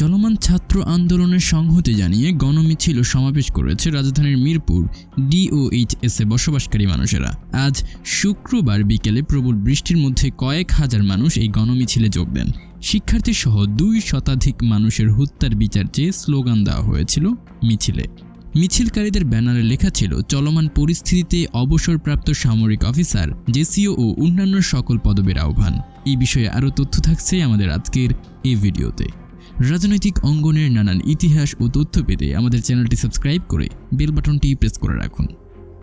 চলমান ছাত্র আন্দোলনের সংহতি জানিয়ে গণমিছিল সমাবেশ করেছে রাজধানীর মিরপুর ডিওএইচএস বসবাসকারী মানুষেরা। আজ শুক্রবার বিকেলে প্রবল বৃষ্টির মধ্যে কয়েক হাজার মানুষ এই গণমিছিলে যোগ দেন। শিক্ষার্থী সহ দুই শতাধিক মানুষের হত্যার বিচার চেয়ে স্লোগান দেওয়া হয়েছিল মিছিলে। মিছিলকারীদের ব্যানারে লেখা ছিল, চলমান পরিস্থিতিতে অবসরপ্রাপ্ত সামরিক অফিসার, জেসিও ও অন্যান্য সকল পদবীর আহ্বান। এই বিষয়ে আরও তথ্য থাকছে আমাদের আজকের এই ভিডিওতে। রাজনৈতিক অঙ্গনের নানান ইতিহাস ও তথ্য পেতে আমাদের চ্যানেলটি সাবস্ক্রাইব করে বেল বাটনটি প্রেস করে রাখুন।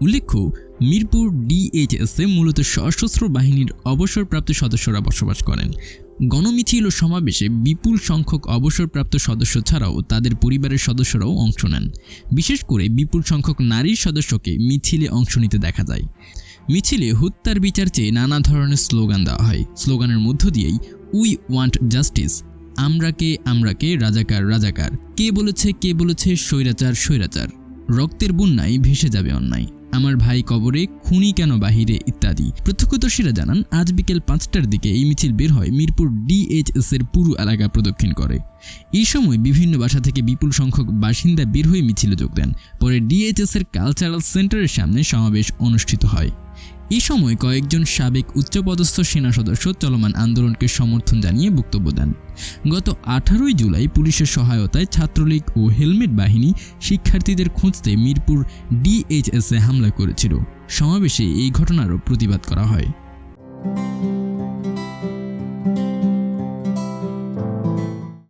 উল্লেখ্য, মিরপুর ডিএইচএসে মূলত সশস্ত্র বাহিনীর অবসরপ্রাপ্ত সদস্যরা বসবাস করেন। গণমিছিল ও সমাবেশে বিপুল সংখ্যক অবসরপ্রাপ্ত সদস্য ছাড়াও তাদের পরিবারের সদস্যরাও অংশ নেন। বিশেষ করে বিপুল সংখ্যক নারীর সদস্যকে মিছিলে অংশ নিতে দেখা যায়। মিছিলে হত্যার বিচার চেয়ে নানা ধরনের স্লোগান দেওয়া হয়। স্লোগানের মধ্য দিয়েই, উই ওয়ান্ট জাস্টিস আমরাকে আমরাকে রাজাকার রাজাকার। কে বলেছে কে বলেছে, স্বৈরাচার স্বৈরাচার। রক্তের বন্যায় ভেসে যাবে অন্যায়। আমার ভাই কবরে খুনি কেন বাহিরে, ইত্যাদি। প্রত্যক্ষদর্শীরা জানান, আজ বিকেল পাঁচটার দিকে এই মিছিল বের হয় মিরপুর ডিএইচএস এর পুরো এলাকা প্রদক্ষিণ করে। এই সময় বিভিন্ন বাসা থেকে বিপুল সংখ্যক বাসিন্দা বের হয়ে মিছিলে যোগ দেন। পরে ডিএইচএস এর কালচারাল সেন্টারের সামনে সমাবেশ অনুষ্ঠিত হয়। এই সময় কয়েকজন সাবেক উচ্চপদস্থ সেনা সদস্য চলমান আন্দোলনকে সমর্থন জানিয়ে বক্তব্য দেন। গত আঠারোই জুলাই পুলিশের সহায়তায় ছাত্রলীগ ও হেলমেট বাহিনী শিক্ষার্থীদের খুঁজতে মিরপুর ডিএইচএসে হামলা করেছিল। সমাবেশে এই ঘটনারও প্রতিবাদ করা হয়।